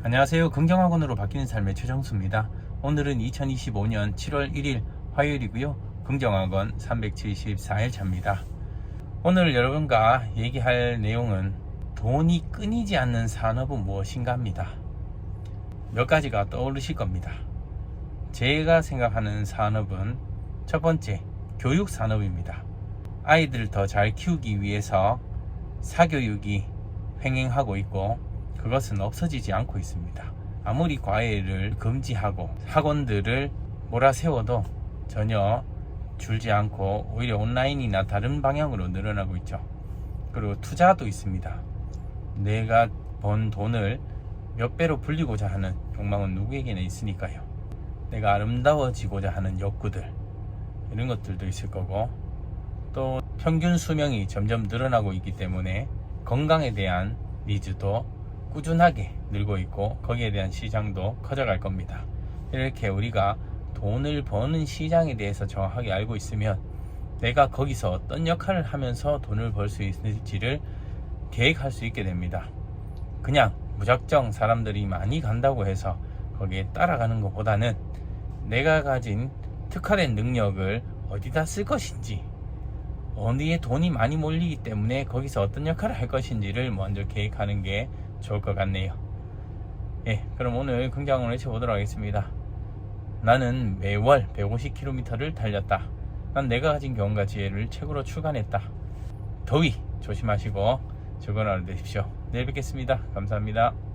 안녕하세요. 긍정학원으로 바뀌는 삶의 최정수입니다. 오늘은 2025년 7월 1일 화요일이고요. 긍정학원 374일 차입니다. 오늘 여러분과 얘기할 내용은 돈이 끊이지 않는 산업은 무엇인가 합니다. 몇 가지가 떠오르실 겁니다. 제가 생각하는 산업은 첫 번째, 교육 산업입니다. 아이들을 더 잘 키우기 위해서 사교육이 횡행하고 있고 그것은 없어지지 않고 있습니다. 아무리 과외를 금지하고 학원들을 몰아세워도 전혀 줄지 않고 오히려 온라인이나 다른 방향으로 늘어나고 있죠. 그리고 투자도 있습니다. 내가 번 돈을 몇 배로 불리고자 하는 욕망은 누구에게나 있으니까요. 내가 아름다워지고자 하는 욕구들 이런 것들도 있을 거고 또 평균 수명이 점점 늘어나고 있기 때문에 건강에 대한 니즈도 꾸준하게 늘고 있고 거기에 대한 시장도 커져갈 겁니다. 이렇게 우리가 돈을 버는 시장에 대해서 정확하게 알고 있으면 내가 거기서 어떤 역할을 하면서 돈을 벌 수 있을지를 계획할 수 있게 됩니다. 그냥 무작정 사람들이 많이 간다고 해서 거기에 따라가는 것보다는 내가 가진 특화된 능력을 어디다 쓸 것인지 어디에 돈이 많이 몰리기 때문에 거기서 어떤 역할을 할 것인지를 먼저 계획하는 게 좋을 것 같네요. 예, 그럼 오늘 긍정을 외쳐보도록 하겠습니다. 나는 매월 150km를 달렸다. 난 내가 가진 경험과 지혜를 책으로 출간했다. 더위 조심하시고 즐거운 하루 되십시오. 내일 뵙겠습니다. 감사합니다.